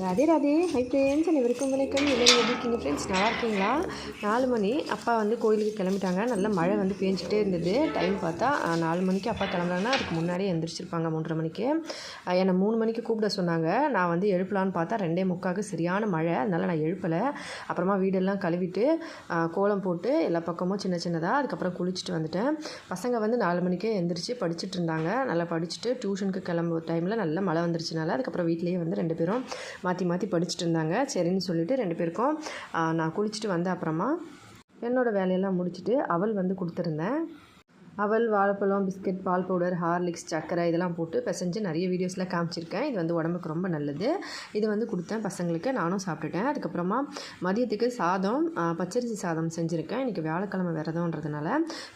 Radhe Radhe. Hi friends அனைவருக்கும் வணக்கம் எல்லாரும் எப்படி இருக்கீங்க? ஃப்ரெண்ட்ஸ் நல்லா இருக்கீங்களா? நாலு மணி. அப்பா வந்து கோயிலுக்கு கிளம்பிட்டாங்க. நல்ல மழை வந்து பேஞ்சிட்டே இருந்தது. டைம் பார்த்தா நாலு மணிக்கு அப்பா கிளம்புறாங்கன்னா அதுக்கு முன்னாடியே எந்திரிச்சிருப்பாங்க மூன்றரை மணிக்கு. என்னை மூணு மணிக்கு கூப்பிட சொன்னாங்க. நான் வந்து எழுப்பலான்னு பார்த்தா ரெண்டே முக்காவுக்கு சரியான மழை. அதனால் நான் எழுப்பலை. அப்புறமா வீடெல்லாம் கழுவிட்டு கோலம் போட்டு எல்லா பக்கமும் சின்ன சின்னதாக அதுக்கப்புறம் குளிச்சுட்டு வந்துட்டேன். பசங்க வந்து நாலு மணிக்கே எந்திரிச்சு படிச்சுட்டு இருந்தாங்க. நல்லா படிச்சுட்டு டியூஷனுக்கு கிளம்புற டைமில் நல்ல மழை வந்துருச்சுனால அதுக்கப்புறம் வீட்லேயே வந்து ரெண்டு பேரும் மாற்றி மாற்றி படிச்சுட்டு இருந்தாங்க சரின்னு சொல்லிட்டு ரெண்டு பேருக்கும் நான் குளிச்சுட்டு வந்த அப்புறமா என்னோடய வேலையெல்லாம் முடிச்சுட்டு அவள் வந்து கொடுத்துருந்தேன். அவல் வாழைப்பழம் பிஸ்கட் பால் பவுடர் ஹார்லிக்ஸ் சர்க்கரை இதெல்லாம் போட்டு பிசைஞ்சு நிறைய வீடியோஸில் காமிச்சிருக்கேன். இது வந்து உடம்புக்கு ரொம்ப நல்லது. இது வந்து கொடுத்தேன் பசங்களுக்கு. நானும் சாப்பிட்டுட்டேன். அதுக்கப்புறமா மதியத்துக்கு சாதம் பச்சரிசி சாதம் செஞ்சுருக்கேன். இன்றைக்கி வியாழக்கிழமை விரதம்ன்றதுனால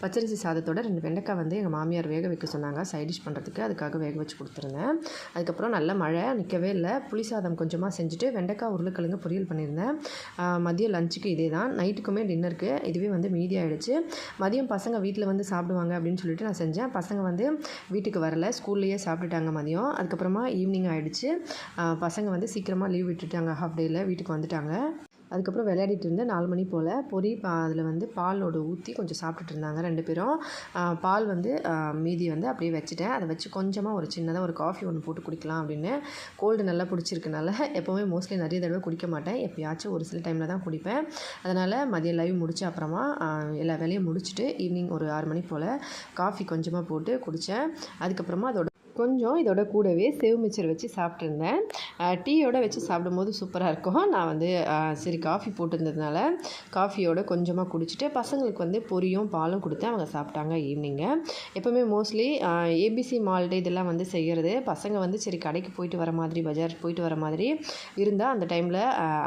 பச்சரிசி சாதத்தோட ரெண்டு வெண்டைக்காய் வந்து எங்கள் மாமியார் வேக வைக்க சொன்னாங்க. சைட் டிஷ் பண்ணுறதுக்கு அதுக்காக வேக வச்சு கொடுத்துருந்தேன். அதுக்கப்புறம் நல்ல மழை நிற்கவே இல்லை. புளி சாதம் கொஞ்சமாக செஞ்சுட்டு வெண்டைக்காய் உருளைக்கிழங்கு பொரியல் பண்ணியிருந்தேன். மதியம் லஞ்சுக்கு இதே தான் நைட்டுக்குமே டின்னருக்கு இதுவே வந்து மீதி ஆகிடுச்சு மதியம் பசங்க வீட்டில் வந்து சாப்பிடுவாங்க. அப்படின்னு சொல்லிட்டு நான் செஞ்சேன். பசங்க வந்து வீட்டுக்கு வரல. ஸ்கூல்லையே சாப்பிட்டுட்டாங்க மதியம். அதுக்கப்புறமா ஈவினிங் ஆகிடுச்சு பசங்க வந்து சீக்கிரமாக லீவ் விட்டுட்டாங்க. ஹாஃப் டேயில் வீட்டுக்கு வந்துட்டாங்க. அதுக்கப்புறம் விளையாடிட்டு இருந்தேன் நாலு மணி போல். பொரி பா அதில் வந்து பாலோட ஊற்றி கொஞ்சம் சாப்பிட்டுட்டு இருந்தாங்க ரெண்டு பேரும். பால் வந்து மீதி வந்து அப்படியே வச்சுட்டேன். அதை வச்சு கொஞ்சமாக ஒரு சின்னதாக ஒரு காஃபி ஒன்று போட்டு குடிக்கலாம் அப்படின்னு. கோல்டு நல்லா பிடிச்சிருக்கனால எப்போவுமே மோஸ்ட்லி நிறைய தடவை குடிக்க மாட்டேன். எப்போயாச்சும் ஒரு சில டைமில் தான் குடிப்பேன். அதனால் மதியம் லைவ் முடிச்ச அப்புறமா எல்லா வேலையும் முடிச்சுட்டு ஈவினிங் ஒரு ஆறு மணி போல் காஃபி கொஞ்சமாக போட்டு குடித்தேன் அதுக்கப்புறமா அதோட கொஞ்சம் இதோட கூடவே சேவ் மிச்சர் வச்சு சாப்பிட்ருந்தேன் டீயோட வச்சு சாப்பிடும்போது சூப்பராக இருக்கும். நான் வந்து சரி காஃபி போட்டிருந்ததுனால காஃபியோட கொஞ்சமாக குடிச்சிட்டு பசங்களுக்கு வந்து பொரியும் பாலும் கொடுத்து அவங்க சாப்பிட்டாங்க ஈவினிங்கு எப்போவுமே மோஸ்ட்லி ஏபிசி மால்ட்டு இதெல்லாம் வந்து செய்கிறது பசங்க வந்து சரி கடைக்கு போயிட்டு வர மாதிரி பஜார் போயிட்டு வர மாதிரி இருந்தால் அந்த டைமில்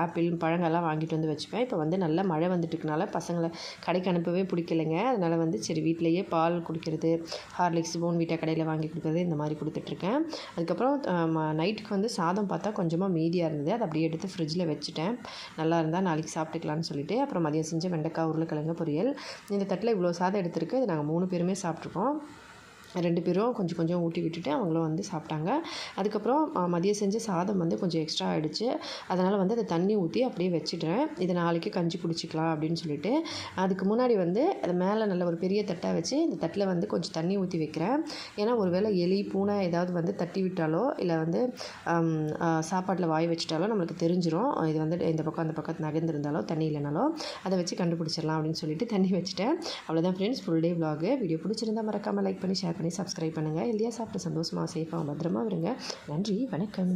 ஆப்பிள் பழங்கள்லாம் வாங்கிட்டு வந்து வச்சுப்பேன். இப்போ வந்து நல்ல மழை வந்துட்டு பசங்களை கடைக்கு அனுப்பவே பிடிக்கலைங்க. அதனால் வந்து சரி வீட்டிலையே பால் குடிக்கிறது ஹார்லிக்ஸ் போன் வீட்டை கடையில் வாங்கி கொடுக்குறது இந்த மாதிரி கொடுத்துட்ருக்கேன். அதுக்கப்புறம் நைட்டுக்கு வந்து சாதம் பார்த்தா கொஞ்சமாக மீதியாக இருந்தது. அதை அப்படியே எடுத்து ஃப்ரிட்ஜில் வச்சுட்டேன். நல்லா இருந்தால் நாளைக்கு சாப்பிட்டுக்கலாம்னு சொல்லிட்டு அப்புறம் மதியம் செஞ்ச வெண்டைக்காய் உருளைக்கிழங்கு பொரியல். இந்த தட்டில் இவ்வளோ சாதம் எடுத்திருக்கு. இது நாங்கள் மூணு பேருமே சாப்பிட்ருக்கோம் ரெண்டு பேரும் கொஞ்சம் கொஞ்சம் ஊட்டி விட்டுட்டு அவங்களும் வந்து சாப்பிட்டாங்க. அதுக்கப்புறம் மதியம் செஞ்ச சாதம் வந்து கொஞ்சம் எக்ஸ்ட்ரா ஆகிடுச்சு அதனால் வந்து அதை தண்ணி ஊற்றி அப்படியே வச்சுட்றேன். இதை நாளைக்கு கஞ்சி குடிச்சிக்கலாம் அப்படின்னு சொல்லிட்டு. அதுக்கு முன்னாடி வந்து அது மேலே நல்ல ஒரு பெரிய தட்டாக வச்சு இந்த தட்டில் வந்து கொஞ்சம் தண்ணி ஊற்றி வைக்கிறேன். ஏன்னா ஒரு வேளை எலி பூனை ஏதாவது வந்து தட்டி விட்டாலோ இல்லை வந்து சாப்பாட்டில் வாய் வச்சிட்டாலோ நம்மளுக்கு தெரிஞ்சிடும் இது வந்து இந்த பக்கம் அந்த பக்கம் நகர்ந்துருந்தாலோ தண்ணி இல்லைனாலோ அதை வச்சு கண்டுபிடிச்சிடலாம் அப்படின்னு சொல்லிட்டு தண்ணி வச்சுட்டேன். அவ்வளோதான் friends full day vlog video பிடிச்சிருந்தா மறக்காமல் லைக் பண்ணி ஷேர் பண்ணி சப்ஸ்கிரைப் பண்ணுங்கள் இல்லையா சாப்பிட்டு சந்தோஷமாக சேஃபாக பத்திரமா வருங்க நன்றி வணக்கம்.